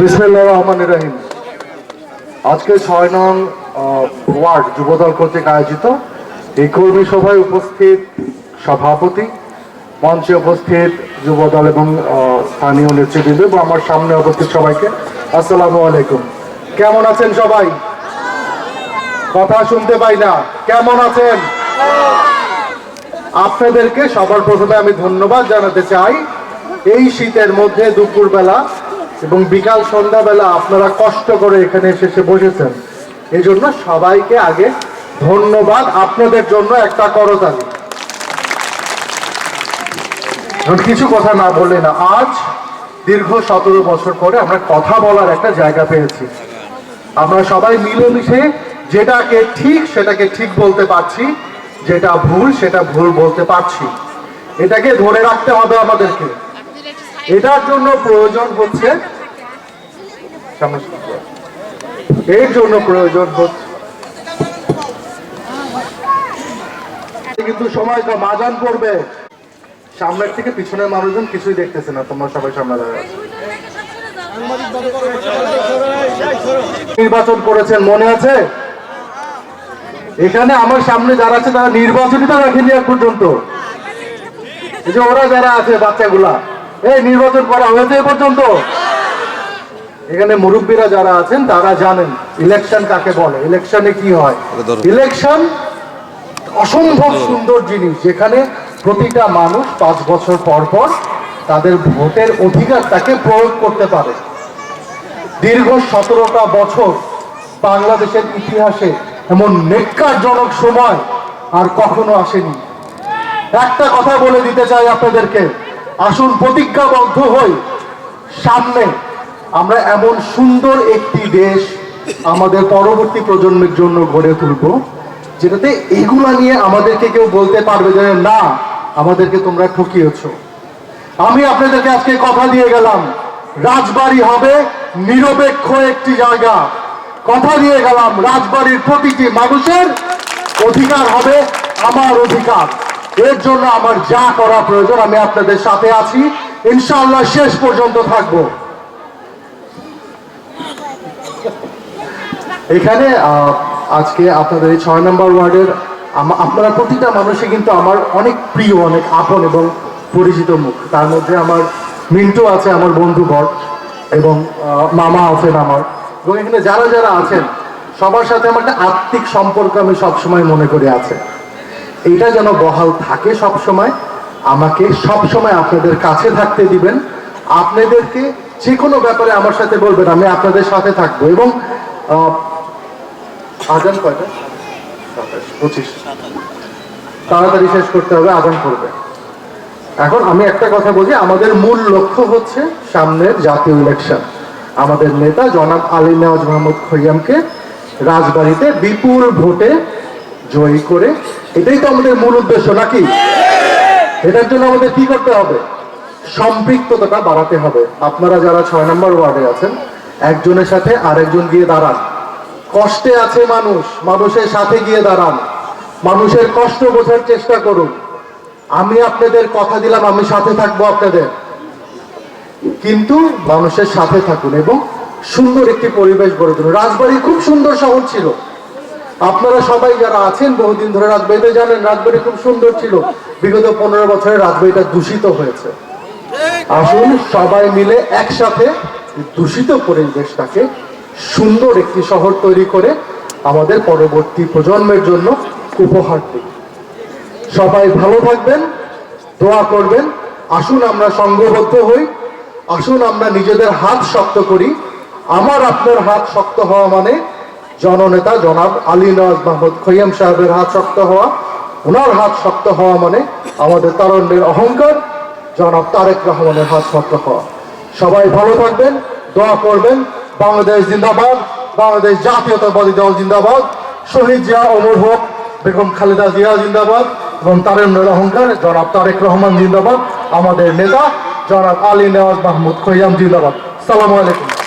বিসমিল্লাহ রহমান রহিম। আজকে ছয় নং ওয়ার্ড, যুবদল কর্তৃক আয়োজিত এই কর্মী সভায় উপস্থিত সভাপতি, মঞ্চে উপস্থিত যুবদল এবং স্থানীয় নেতৃবৃন্দ এবং আমার সামনে উপস্থিত সবাইকে, আসসালামু আলাইকুম। কেমন আছেন সবাই? কথা শুনতে পাই না। কেমন আছেন? আপনাদেরকে সবার প্রথমে আমি ধন্যবাদ জানাতে চাই। এই শীতের মধ্যে দুপুরবেলা এবং বিকাল সন্ধ্যাবেলা আপনারা কষ্ট করে এখানে এসে বসেছেন। এই জন্য সবাইকে আগে ধন্যবাদ। আপনাদের জন্য একটা করতালি। কিছু কথা না বললে না, আজ দীর্ঘ সতেরো বছর পরে আমরা কথা বলার একটা জায়গা পেয়েছি। আমরা সবাই মিলেমিশে যেটাকে ঠিক সেটাকে ঠিক বলতে পারছি। যেটা ভুল, সেটা ভুল বলতে পারছি। এটাকে ধরে রাখতে হবে আমাদেরকে। এটার জন্য প্রয়োজন হচ্ছে এর জন্য প্রয়োজন হচ্ছে। কিন্তু সময় কম আজান পড়বে। সামনের থেকে পিছনের মানুষজন কিছুই দেখতেছে না, তোমরা সবাই সামনে দাঁড়ায়। নির্বাচন করেছেন, মনে আছে? এখানে আমার সামনে যারা আছে তারা নির্বাচনই তো রাখেনি এক পর্যন্ত। এই যে ওরা যারা আছে বাচ্চাগুলা এই নির্বাচন করা হয়েছে এ পর্যন্ত? এখানে মুরব্বীরা যারা আছেন তারা জানেন ইলেকশন কাকে বলে ইলেকশনে কি হয়। ইলেকশন অসম্ভব সুন্দর জিনিস যেখানে প্রতিটা মানুষ পাঁচ বছর পর পর তাদের ভোটের অধিকারটাকে প্রয়োগ করতে পারে। দীর্ঘ সতেরোটা বছর বাংলাদেশের ইতিহাসে এমন নেককারজনক সময় আর কখনো আসেনি। একটা কথা বলে দিতে চাই আপনাদেরকে। আসুন প্রতিজ্ঞাবদ্ধ হই। সামনে আমরা এমন সুন্দর একটি দেশ আমাদের পরবর্তী প্রজন্মের জন্য গড়ে তুলব, যেটাতে এগুলা নিয়ে আমাদেরকে কেউ বলতে পারবে যে, না, আমাদেরকে তোমরা ঠকিয়েছো। আমি আপনাদেরকে আজকে কথা দিয়ে গেলাম। রাজবাড়ি হবে নিরপেক্ষ একটি জায়গা। কথা দিয়ে গেলাম, রাজবাড়ির প্রতিটি মানুষের অধিকার হবে, আমার অধিকার। এর জন্য আমার যা করা প্রয়োজন, আমি আপনাদের সাথে আছি। ইনশাল্লাহ শেষ পর্যন্ত থাকব। এখানে আজকে আপনাদের এই ছয় নম্বর ওয়ার্ডের আপনারা প্রতিটা মানুষই কিন্তু আমার অনেক প্রিয়, অনেক আপন এবং পরিচিত মুখ। তার মধ্যে আমার মিন্টু আছে, আমার বন্ধু বর এবং মামা আছেন আমার। এবং এখানে যারা যারা আছেন, সবার সাথে আমার একটা আত্মিক সম্পর্ক আমি সবসময় মনে করে আছে। এটা যেন বহাল থাকে সব সময় আমাকে সব সময় আপনাদের কাছে থাকতে দিবেন। আপনাদেরকে যে কোনো ব্যাপারে আমার সাথে বলবেন, আমি আপনাদের সাথে থাকব। এবং আজান কয়টা? পঁচিশ। তাড়াতাড়ি শেষ করতে হবে, আজান করবে। এখন আমি একটা কথা বলি, আমাদের মূল লক্ষ্য হচ্ছে সামনের জাতীয় ইলেকশন আমাদের নেতা জনাব আলী নেওয়াজ মোহাম্মদ খৈয়ামকে রাজবাড়িতে বিপুল ভোটে জয়ী করে, এটাই তো আমাদের মূল উদ্দেশ্য নাকি? এটার জন্য আমাদের কি করতে হবে? সম্পৃক্ততাটা বাড়াতে হবে। আপনারা যারা ছয় নম্বর ওয়ার্ডে আছেন, একজনের সাথে আরেকজন গিয়ে দাঁড়ান। কষ্টে আছে মানুষ, মানুষের সাথে গিয়ে দাঁড়ান। মানুষের কষ্ট বোঝার চেষ্টা করুন। আমি আপনাদের কথা দিলাম, আমি সাথে থাকব আপনাদের। কিন্তু মানুষের সাথে থাকুন এবং সুন্দর একটি পরিবেশ গড়ে তুলুন। রাজবাড়ি খুব সুন্দর শহর ছিল। আপনারা সবাই যারা আছেন, বহুদিন ধরে রাজবাড়িতে জানেন, রাজবাড়ি খুব সুন্দর ছিল। বিগত পনেরো বছরে রাজবাড়িটা দূষিত হয়েছে। আসুন সবাই মিলে একসাথে দূষিত পরিবেশটাকে সুন্দর একটি শহর তৈরি করে আমাদের পরবর্তী প্রজন্মের জন্য উপহার দিই সবাই ভালো থাকবেন, দোয়া করবেন। আসুন আমরা সংঘবদ্ধ হই। আসুন আমরা নিজেদের হাত শক্ত করি। আমার আপনার হাত শক্ত হওয়া মানে জননেতা জনাব আলী নওয়াজ মাহমুদ খৈয়াম সাহেবের হাত শক্ত হওয়া। ওনার হাত শক্ত হওয়া মানে আমাদের তারণ্যের অহংকার। জনাব তারেক রহমানের হাত শক্ত হওয়া। সবাই ভালো থাকবেন, দোয়া করবেন। বাংলাদেশ জিন্দাবাদ, বাংলাদেশ জাতীয়তাবাদী দল জিন্দাবাদ। শহীদ জিয়া অমর হোক, বেগম খালেদা জিয়া জিন্দাবাদ এবং তারেন্দ্র অহংকার। জনাব তারেক রহমান জিন্দাবাদ। আমাদের নেতা জনাব আলী নেওয়াজ মাহমুদ খৈয়াম জিন্দাবাদ। সালামু আলাইকুম।